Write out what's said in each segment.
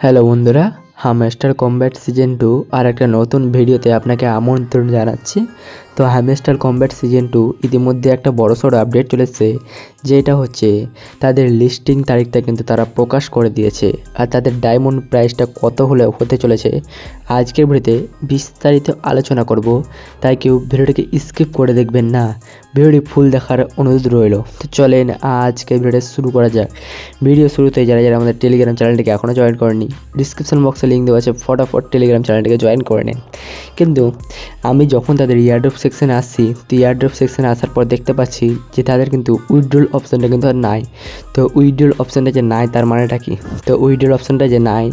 Hello বন্ধুরা hamster combat season two আর একটা নতুন ভিডিওতে আপনাকে আমন্ত্রণ জানাচ্ছি। তো হ্যামস্টার কম্ব্যাট সিজন টু ইতিমধ্যে একটা বড়সড় আপডেট চলেছে, যেটা হচ্ছে তাদের লিস্টিং তারিখটা কিন্তু তারা প্রকাশ করে দিয়েছে আর তাদের ডায়মন্ড প্রাইসটা কত হলে হতে চলেছে আজকের ভিডিওতে বিস্তারিত আলোচনা করব, তাই কেউ ভিডিওটিকে স্কিপ করে দেখবেন না, ভিডিওটি ফুল দেখার অনুরোধ রইল। তো চলেন আজকে ভিডিওটা শুরু করা যাক। ভিডিও শুরুতে যারা যারা আমাদের টেলিগ্রাম চ্যানেলটিকে এখনও জয়েন করেনি ডিসক্রিপশন বক্সে লিঙ্ক দেওয়া আছে, ফটাফট টেলিগ্রাম চ্যানেলটিকে জয়েন করে নিন। কিন্তু আমি যখন তাদের ইয়ারড্রপ সেকশনে আসছি, তো ইয়ারড্রপ সেকশনে আসার পর দেখতে পাচ্ছি যে তাদের কিন্তু উইথড্রল অপশানটা কিন্তু আর নাই। তো উইথড্রল অপশানটা যে নাই, তার মানেটা কি? তো উইথড্রল অপশানটা যে নাই,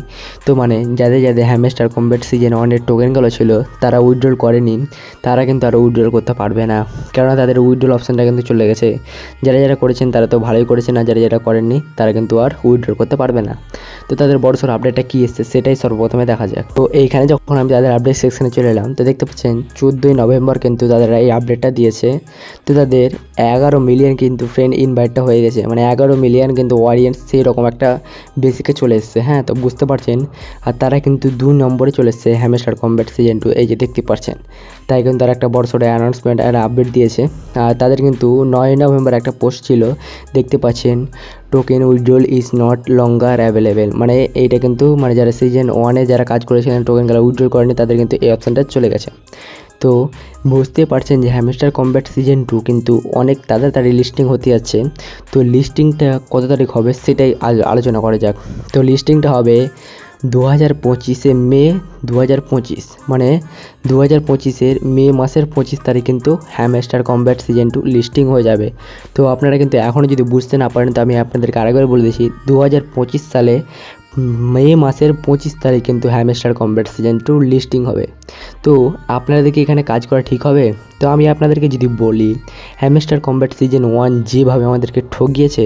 তো মানে যাদের যাদের হ্যামেস্টার কম্বেট সিজন ওয়ানের টোকেনগুলো ছিল, তারা উইথড্রল করেনি, তারা কিন্তু আর উইথড্রল করতে পারবে না। কেননা তাদের উইথড্রল অপশানটা কিন্তু চলে গেছে। যারা যারা করেছেন, তারা তো ভালোই করেছেন, আর যারা যারা করেননি, তারা কিন্তু আর উইথড্রল করতে পারবে না। তো তাদের বড় সড় আপডেটটা কী এসছে, সেটাই সর্বপ্রথমে দেখা যাক। তো এইখানে যখন আমি তাদের আপডেট সেকশনে চলে এলাম, তো দেখতে পাচ্ছেন, চোদ্দোই নভেম্বর কিন্তু তাদের এই আপডেটটা দিয়েছে। তো তাদের এগারো মিলিয়ন কিন্তু ফ্রেন্ড ইনভাইটটা হয়ে গেছে। মানে এগারো মিলিয়ন কিন্তু অডিয়েন্স সেই রকম একটা বেসিকে চলে এসছে। হ্যাঁ তো বুঝতে পারছেন? আর তারা কিন্তু দু নম্বরে চলে এসছে হ্যামেস্টার কম্ব্যাট সিজন টু এই যে দেখতে পাচ্ছেন তাই কিন্তু তারা একটা বড় সড়ো অ্যানাউন্সমেন্ট একটা আপডেট দিয়েছে। আর তাদের কিন্তু নয় নভেম্বর একটা পোস্ট ছিল। দেখতে পাচ্ছেন? Token withdrawal is not longer available মানে এইটা কিন্তু মানে যারা সিজন ওয়ানে যারা কাজ করেছিলেন টোকেনগুলো উইড্রোল করেনি তাদের কিন্তু এই অপশানটা চলে গেছে। তো বুঝতে পারছেন যে হ্যামস্টার কম্ব্যাট সিজন টু কিন্তু অনেক তাড়াতাড়ি লিস্টিং হতে যাচ্ছে। তো লিস্টিংটা কত তারিখ হবে সেটাই আলোচনা করা যাক। তো লিস্টিংটা হবে দু হাজার পঁচিশে মে দু হাজার পঁচিশ মানে দু হাজার পঁচিশের মে মাসের পঁচিশ তারিখ কিন্তু hamster combat season two listing হয়ে যাবে। তো আপনারা কিন্তু এখনও যদি বুঝতে না পারেন, তো আমি আপনাদেরকে আরেকবার বলে দিচ্ছি দু হাজার পঁচিশ সালে মে মাসের পঁচিশ তারিখ কিন্তু hamster combat season two listing হবে। তো আপনাদেরকে এখানে কাজ করা ঠিক হবে? তো আমি আপনাদেরকে যদি বলি হ্যামস্টার কম্ব্যাট সিজন ওয়ান যেভাবে আমাদেরকে ঠকিয়েছে,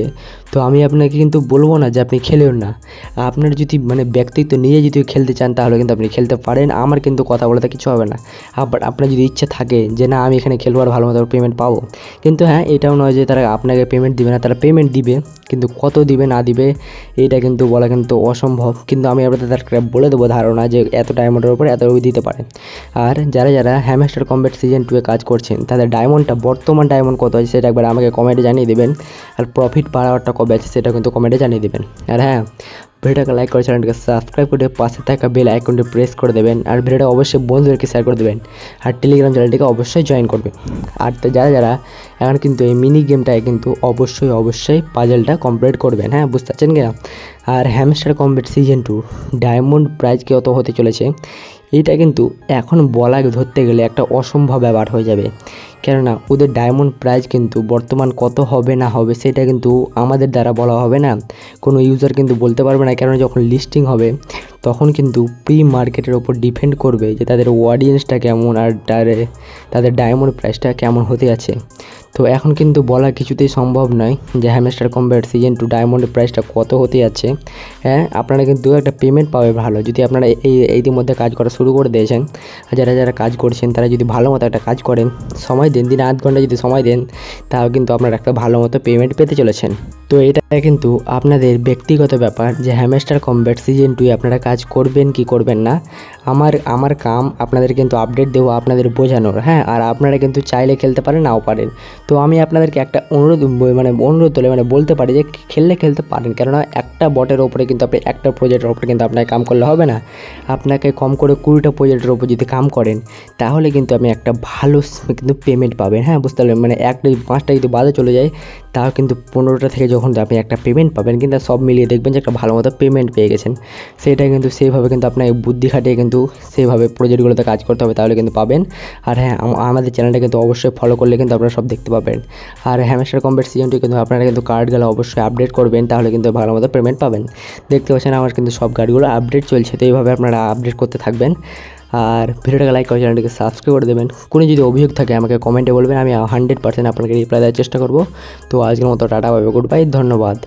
তো আমি আপনাকে কিন্তু বলব না যে আপনি খেলেন না। আপনার যদি মানে ব্যক্তিত্ব নিয়ে যদি খেলতে চান, তাহলে কিন্তু আপনি খেলতে পারেন, আমার কিন্তু কথা বলাতে কিছু হবে না। আবার আপনার যদি ইচ্ছে থাকে যে, না, আমি এখানে খেলব আর ভালো মতো পেমেন্ট পাবো। কিন্তু হ্যাঁ এটাও নয় যে, তারা আপনাকে পেমেন্ট দিবে না। তারা পেমেন্ট দিবে, কিন্তু কত দিবে, না দিবে, এটা কিন্তু বলা কিন্তু অসম্ভব। কিন্তু আমি আপনাদের তাদেরকে বলে দেবো ধারণা যে, এত ডায়মন্ডের উপরে এত দিতে পারে আর যারা যারা হ্যামস্টার কম্ব্যাট সিজন টুয়ে কাজ করছেন, তাদের ডায়মন্ডটা বর্তমান ডায়মন্ড কত আছে, সেটা একবার আমাকে কমেন্টে জানিয়ে দেবেন। আর প্রফিট বাড়াওয়ারটা কবে আছে সেটা কিন্তু কমেন্টে জানিয়ে দেবেন। আর হ্যাঁ ভিডিওটাকে লাইক করে চ্যানেলটাকে সাবস্ক্রাইব করে পাশে থাকা বেল আইকনটি প্রেস করে দেবেন আর ভিডিওটা অবশ্যই বন্ধুদেরকে শেয়ার করে দেবেন আর টেলিগ্রাম চ্যানেলটিকে অবশ্যই জয়েন করবেন আর তো যারা যারা এখন কিন্তু এই মিনি গেমটায় কিন্তু অবশ্যই অবশ্যই পাজেলটা কমপ্লিট করবেন হ্যাঁ বুঝতে পারছেন কিনা? আর hamster complete season two diamond prize কত হতে চলেছে? এটা কিন্তু এখন বলা ধরতে গেলে একটা অসম্ভব ব্যাপার হয়ে যাবে। কেননা ওদের ডায়মন্ড প্রাইজ কিন্তু বর্তমান কত হবে না হবে সেটা কিন্তু আমাদের দ্বারা বলা হবে না। কোনো ইউজার কিন্তু বলতে পারবে না কেননা যখন লিস্টিং হবে, তখন কিন্তু প্রি মার্কেটের ওপর ডিপেন্ড করবে যে তাদের অডিয়েন্সটা কেমন আর তাদের ডায়মন্ড প্রাইসটা কেমন হতে আছে। তো এখন কিন্তু বলা কিছুতেই সম্ভব নয় যে হ্যামেস্টার কম্ব্যাট সিজন টু ডায়মন্ডের প্রাইসটা কত হতে যাচ্ছে হ্যাঁ আপনারা কিন্তু একটা পেমেন্ট পাবে ভালো। যদি আপনারা এই ইতিমধ্যে কাজ করা শুরু করে দিয়েছেন, যারা যারা কাজ করছেন, তারা যদি ভালো মতো একটা কাজ করেন, সময় দেন, দিনে আধ ঘণ্টা যদি সময় দেন, তাও কিন্তু আপনারা একটা ভালো মতো পেমেন্ট পেতে চলেছেন। তো এটা কিন্তু আপনাদের ব্যক্তিগত ব্যাপার যে হ্যামেস্টার কম্ব্যাট সিজন টুয়ে আপনারা কাজ করবেন কি করবেন না, আমার আমার কাম আপনাদের কিন্তু আপডেট দেবো, আপনাদের বোঝানোর হ্যাঁ? আর আপনারা কিন্তু চাইলে খেলতে পারেন, নাও পারেন। তো আমি আপনাদেরকে একটা অনুরোধ মানে অনুরোধ তোলে মানে বলতে পারি যে খেললে খেলতে পারেন, কেননা একটা বটের ওপরে কিন্তু আপনি, একটা প্রজেক্টের ওপরে কিন্তু আপনাকে কাম করলে হবে না। আপনাকে কম করে কুড়িটা প্রজেক্টের ওপর যদি কাম করেন, তাহলে কিন্তু আমি একটা ভালো, কিন্তু পেমেন্ট পাবেন। হ্যাঁ বুঝতে পারলেন? মানে একটা পাঁচটা যদি বাদে চলে যায়, তাও কিন্তু পনেরোটা থেকে যখন আপনি একটা পেমেন্ট পাবেন, কিন্তু সব মিলিয়ে দেখবেন যে একটা ভালো মতো পেমেন্ট পেয়ে গেছেন। সেটা কিন্তু সেইভাবে কিন্তু আপনাকে বুদ্ধি খাটিয়ে কিন্তু সেইভাবে প্রজেক্টগুলোতে কাজ করতে হবে, তাহলে কিন্তু পাবেন। আর হ্যাঁ আমাদের চ্যানেলটা কিন্তু অবশ্যই ফলো করলে কিন্তু আপনারা সব দেখতে পাবেন। আর হ্যামেস্টার কম্বেট সিজনটি কিন্তু আপনারা কিন্তু কার্ডগুলো অবশ্যই আপডেট করবেন, তাহলে কিন্তু ভালো মতো পেমেন্ট পাবেন। দেখতে পাচ্ছেন, আমার কিন্তু সব গাড়িগুলো আপডেট চলছে, তো এইভাবে আপনারা আপডেট করতে থাকবেন। আর ভিডিওটাকে লাইক করে চ্যানেলটিকে সাবস্ক্রাইব করে দেবেন। কোনো যদি অভিযোগ থাকে, আমাকে কমেন্টে বলবেন, আমি হান্ড্রেড পার্সেন্ট আপনাকে রিপ্লাই দেওয়ার চেষ্টা করব। তো আজকের মতো টাটা বাই গুড বাই ধন্যবাদ।